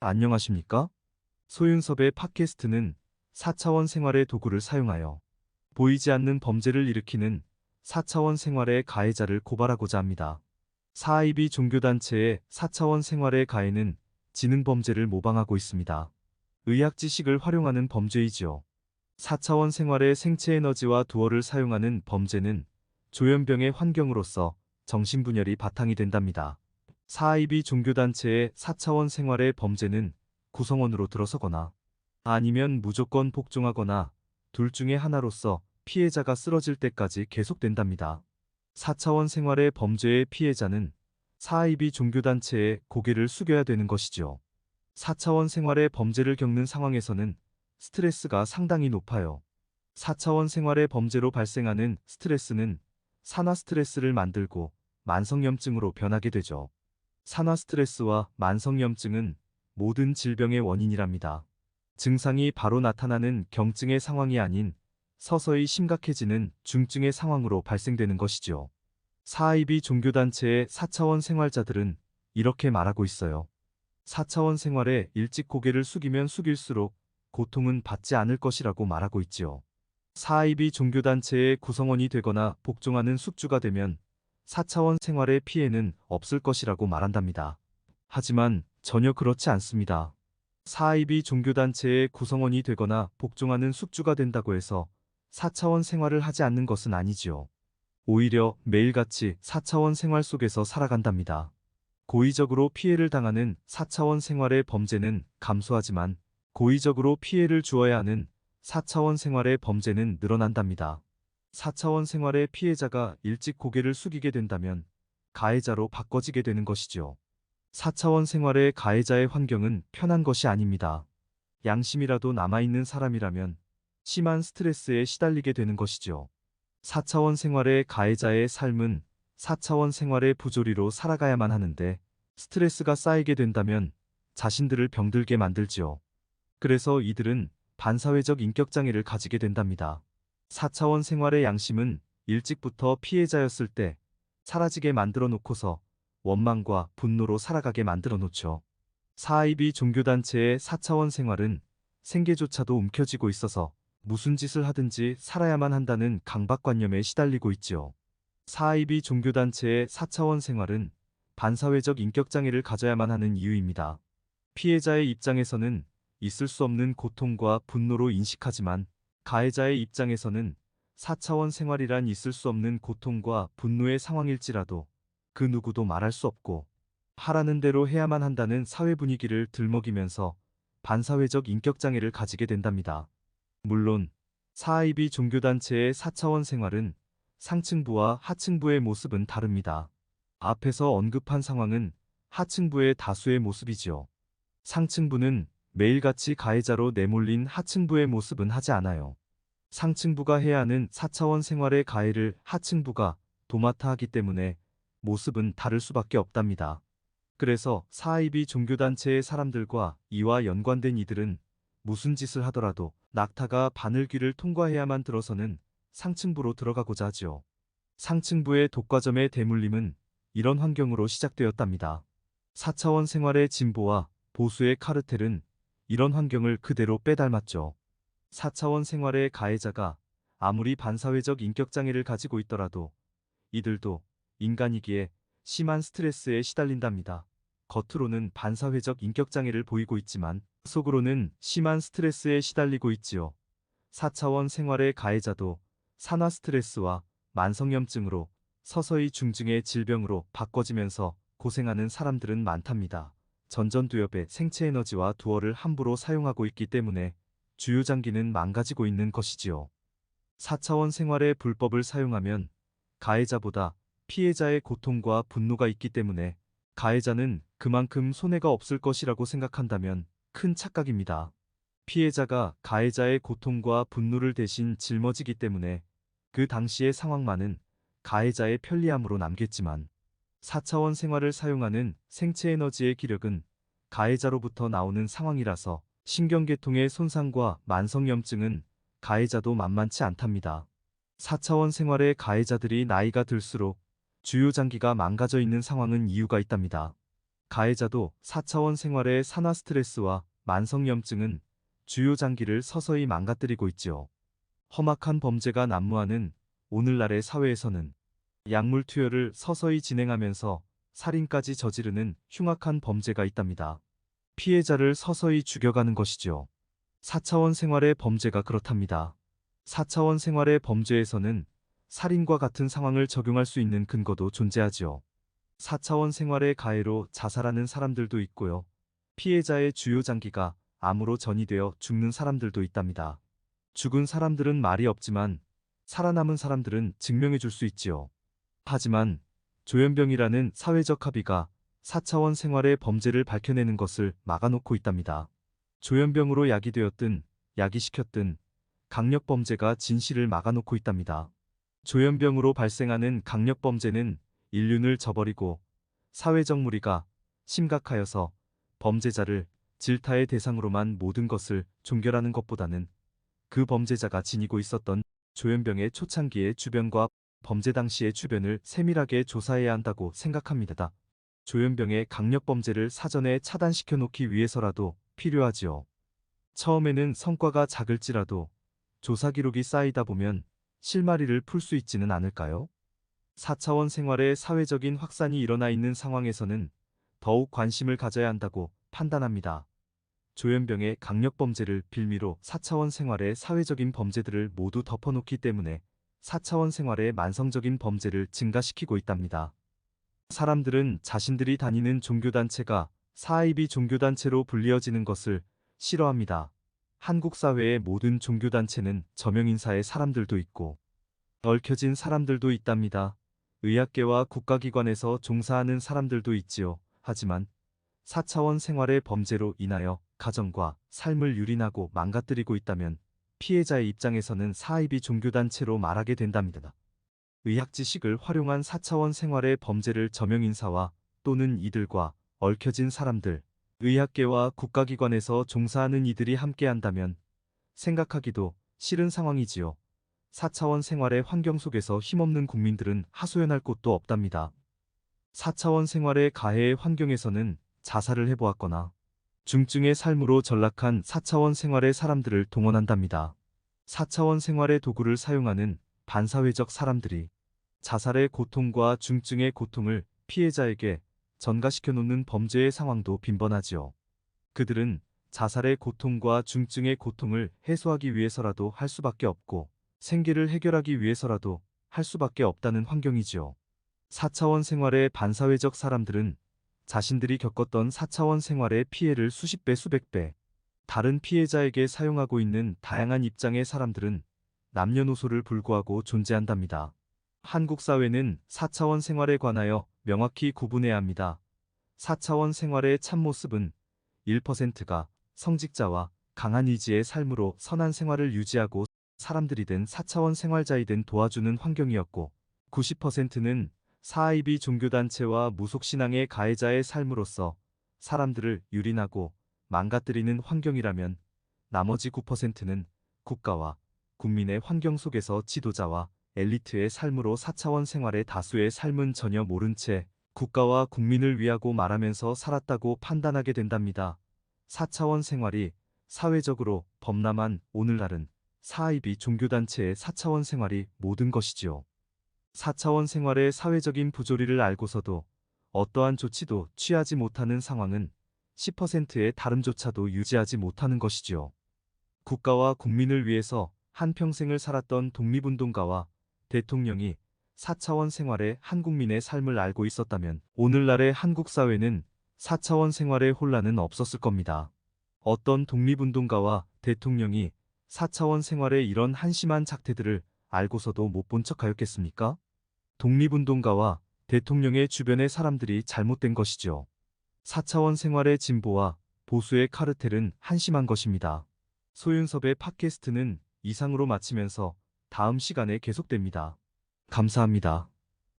안녕하십니까? 소윤섭의 팟캐스트는 4차원 생활의 도구를 사용하여 보이지 않는 범죄를 일으키는 4차원 생활의 가해자를 고발하고자 합니다. 4IB 종교단체의 4차원 생활의 가해는 지능범죄를 모방하고 있습니다. 의학 지식을 활용하는 범죄이지요. 4차원 생활의 생체 에너지와 두어를 사용하는 범죄는 조현병의 환경으로서 정신분열이 바탕이 된답니다. 4IB 종교단체의 4차원 생활의 범죄는 구성원으로 들어서거나 아니면 무조건 복종하거나 둘 중에 하나로서 피해자가 쓰러질 때까지 계속된답니다. 4차원 생활의 범죄의 피해자는 4IB 종교단체에 고개를 숙여야 되는 것이죠. 4차원 생활의 범죄를 겪는 상황에서는 스트레스가 상당히 높아요. 4차원 생활의 범죄로 발생하는 스트레스는 산화 스트레스를 만들고 만성염증으로 변하게 되죠. 산화 스트레스와 만성염증은 모든 질병의 원인이랍니다. 증상이 바로 나타나는 경증의 상황이 아닌 서서히 심각해지는 중증의 상황으로 발생되는 것이지요. 4IB 종교단체의 4차원 생활자들은 이렇게 말하고 있어요. 4차원 생활에 일찍 고개를 숙이면 숙일수록 고통은 받지 않을 것이라고 말하고 있지요. 4IB 종교단체의 구성원이 되거나 복종하는 숙주가 되면 4차원 생활의 피해는 없을 것이라고 말한답니다. 하지만 전혀 그렇지 않습니다. 4IB 종교단체의 구성원이 되거나 복종하는 숙주가 된다고 해서 4차원 생활을 하지 않는 것은 아니지요. 오히려 매일같이 4차원 생활 속에서 살아간답니다. 고의적으로 피해를 당하는 4차원 생활의 범죄는 감소하지만 고의적으로 피해를 주어야 하는 4차원 생활의 범죄는 늘어난답니다. 4차원 생활의 피해자가 일찍 고개를 숙이게 된다면 가해자로 바꿔지게 되는 것이죠. 4차원 생활의 가해자의 환경은 편한 것이 아닙니다. 양심이라도 남아있는 사람이라면 심한 스트레스에 시달리게 되는 것이죠. 4차원 생활의 가해자의 삶은 4차원 생활의 부조리로 살아가야만 하는데 스트레스가 쌓이게 된다면 자신들을 병들게 만들지요. 그래서 이들은 반사회적 인격장애를 가지게 된답니다. 4차원 생활의 양심은 일찍부터 피해자였을 때 사라지게 만들어 놓고서 원망과 분노로 살아가게 만들어 놓죠. 4IB 종교단체의 4차원 생활은 생계조차도 움켜쥐고 있어서 무슨 짓을 하든지 살아야만 한다는 강박관념에 시달리고 있지요. 4IB 종교단체의 4차원 생활은 반사회적 인격장애를 가져야만 하는 이유입니다. 피해자의 입장에서는 있을 수 없는 고통과 분노로 인식하지만 가해자의 입장에서는 4차원 생활이란 있을 수 없는 고통과 분노의 상황일지라도 그 누구도 말할 수 없고 하라는 대로 해야만 한다는 사회 분위기를 들먹이면서 반사회적 인격장애를 가지게 된답니다. 물론 4IB 종교단체의 4차원 생활은 상층부와 하층부의 모습은 다릅니다. 앞에서 언급한 상황은 하층부의 다수의 모습이지요. 상층부는 매일같이 가해자로 내몰린 하층부의 모습은 하지 않아요. 상층부가 해야 하는 4차원 생활의 가해를 하층부가 도맡아 하기 때문에 모습은 다를 수밖에 없답니다. 그래서 4IB 종교단체의 사람들과 이와 연관된 이들은 무슨 짓을 하더라도 낙타가 바늘귀를 통과해야만 들어서는 상층부로 들어가고자 하지요. 상층부의 독과점의 대물림은 이런 환경으로 시작되었답니다. 4차원 생활의 진보와 보수의 카르텔은 이런 환경을 그대로 빼닮았죠. 4차원 생활의 가해자가 아무리 반사회적 인격장애를 가지고 있더라도 이들도 인간이기에 심한 스트레스에 시달린답니다. 겉으로는 반사회적 인격장애를 보이고 있지만 속으로는 심한 스트레스에 시달리고 있지요. 4차원 생활의 가해자도 산화 스트레스와 만성염증으로 서서히 중증의 질병으로 바꿔지면서 고생하는 사람들은 많답니다. 전전두엽의 생체 에너지와 두어를 함부로 사용하고 있기 때문에 주요 장기는 망가지고 있는 것이지요. 4차원 생활의 불법을 사용하면 가해자보다 피해자의 고통과 분노가 있기 때문에 가해자는 그만큼 손해가 없을 것이라고 생각한다면 큰 착각입니다. 피해자가 가해자의 고통과 분노를 대신 짊어지기 때문에 그 당시의 상황만은 가해자의 편리함으로 남겠지만 4차원 생활을 사용하는 생체 에너지의 기력은 가해자로부터 나오는 상황이라서 신경계통의 손상과 만성염증은 가해자도 만만치 않답니다. 4차원 생활의 가해자들이 나이가 들수록 주요 장기가 망가져 있는 상황은 이유가 있답니다. 가해자도 4차원 생활의 산화 스트레스와 만성염증은 주요 장기를 서서히 망가뜨리고 있지요. 험악한 범죄가 난무하는 오늘날의 사회에서는 약물 투여를 서서히 진행하면서 살인까지 저지르는 흉악한 범죄가 있답니다. 피해자를 서서히 죽여가는 것이죠. 4차원 생활의 범죄가 그렇답니다. 4차원 생활의 범죄에서는 살인과 같은 상황을 적용할 수 있는 근거도 존재하지요. 4차원 생활의 가해로 자살하는 사람들도 있고요. 피해자의 주요 장기가 암으로 전이되어 죽는 사람들도 있답니다. 죽은 사람들은 말이 없지만 살아남은 사람들은 증명해 줄 수 있지요. 하지만 조현병이라는 사회적 합의가 4차원 생활의 범죄를 밝혀내는 것을 막아놓고 있답니다. 조현병으로 야기되었든 야기시켰든 강력범죄가 진실을 막아놓고 있답니다. 조현병으로 발생하는 강력범죄는 인륜을 저버리고 사회적 무리가 심각하여서 범죄자를 질타의 대상으로만 모든 것을 종결하는 것보다는 그 범죄자가 지니고 있었던 조현병의 초창기의 주변과 범죄 당시의 주변을 세밀하게 조사해야 한다고 생각합니다. 조현병의 강력 범죄를 사전에 차단시켜 놓기 위해서라도 필요하지요. 처음에는 성과가 작을지라도 조사 기록이 쌓이다 보면 실마리를 풀 수 있지는 않을까요? 4차원 생활의 사회적인 확산이 일어나 있는 상황에서는 더욱 관심을 가져야 한다고 판단합니다. 조현병의 강력 범죄를 빌미로 4차원 생활의 사회적인 범죄들을 모두 덮어놓기 때문에 4차원 생활의 만성적인 범죄를 증가시키고 있답니다. 사람들은 자신들이 다니는 종교단체가 사이비 종교단체로 불리어지는 것을 싫어합니다. 한국 사회의 모든 종교단체는 저명인사의 사람들도 있고 얽혀진 사람들도 있답니다. 의학계와 국가기관에서 종사하는 사람들도 있지요. 하지만 4차원 생활의 범죄로 인하여 가정과 삶을 유린하고 망가뜨리고 있다면 피해자의 입장에서는 사이비 종교단체로 말하게 된답니다. 의학 지식을 활용한 4차원 생활의 범죄를 저명인사와 또는 이들과 얽혀진 사람들, 의학계와 국가기관에서 종사하는 이들이 함께한다면 생각하기도 싫은 상황이지요. 4차원 생활의 환경 속에서 힘없는 국민들은 하소연할 곳도 없답니다. 4차원 생활의 가해의 환경에서는 자살을 해보았거나 중증의 삶으로 전락한 4차원 생활의 사람들을 동원한답니다. 4차원 생활의 도구를 사용하는 반사회적 사람들이 자살의 고통과 중증의 고통을 피해자에게 전가시켜 놓는 범죄의 상황도 빈번하지요. 그들은 자살의 고통과 중증의 고통을 해소하기 위해서라도 할 수밖에 없고 생계를 해결하기 위해서라도 할 수밖에 없다는 환경이지요. 4차원 생활의 반사회적 사람들은 자신들이 겪었던 4차원 생활의 피해를 수십 배 수백 배 다른 피해자에게 사용하고 있는 다양한 입장의 사람들은 남녀노소를 불구하고 존재한답니다. 한국 사회는 4차원 생활에 관하여 명확히 구분해야 합니다. 4차원 생활의 참모습은 1%가 성직자와 강한 의지의 삶으로 선한 생활을 유지하고 사람들이든 4차원 생활자이든 도와주는 환경이었고 90%는 사이비 종교단체와 무속신앙의 가해자의 삶으로서 사람들을 유린하고 망가뜨리는 환경이라면 나머지 9%는 국가와 국민의 환경 속에서 지도자와 엘리트의 삶으로 4차원 생활의 다수의 삶은 전혀 모른 채 국가와 국민을 위하고 말하면서 살았다고 판단하게 된답니다. 4차원 생활이 사회적으로 범람한 오늘날은 사이비 종교단체의 4차원 생활이 모든 것이지요. 4차원 생활의 사회적인 부조리를 알고서도 어떠한 조치도 취하지 못하는 상황은 10%의 다름조차도 유지하지 못하는 것이지요. 국가와 국민을 위해서 한평생을 살았던 독립운동가와 대통령이 4차원 생활의 한국민의 삶을 알고 있었다면 오늘날의 한국 사회는 4차원 생활의 혼란은 없었을 겁니다. 어떤 독립운동가와 대통령이 4차원 생활의 이런 한심한 작태들을 알고서도 못 본 척하였겠습니까? 독립운동가와 대통령의 주변의 사람들이 잘못된 것이죠. 4차원 생활의 진보와 보수의 카르텔은 한심한 것입니다. 소윤섭의 팟캐스트는 이상으로 마치면서 다음 시간에 계속됩니다. 감사합니다.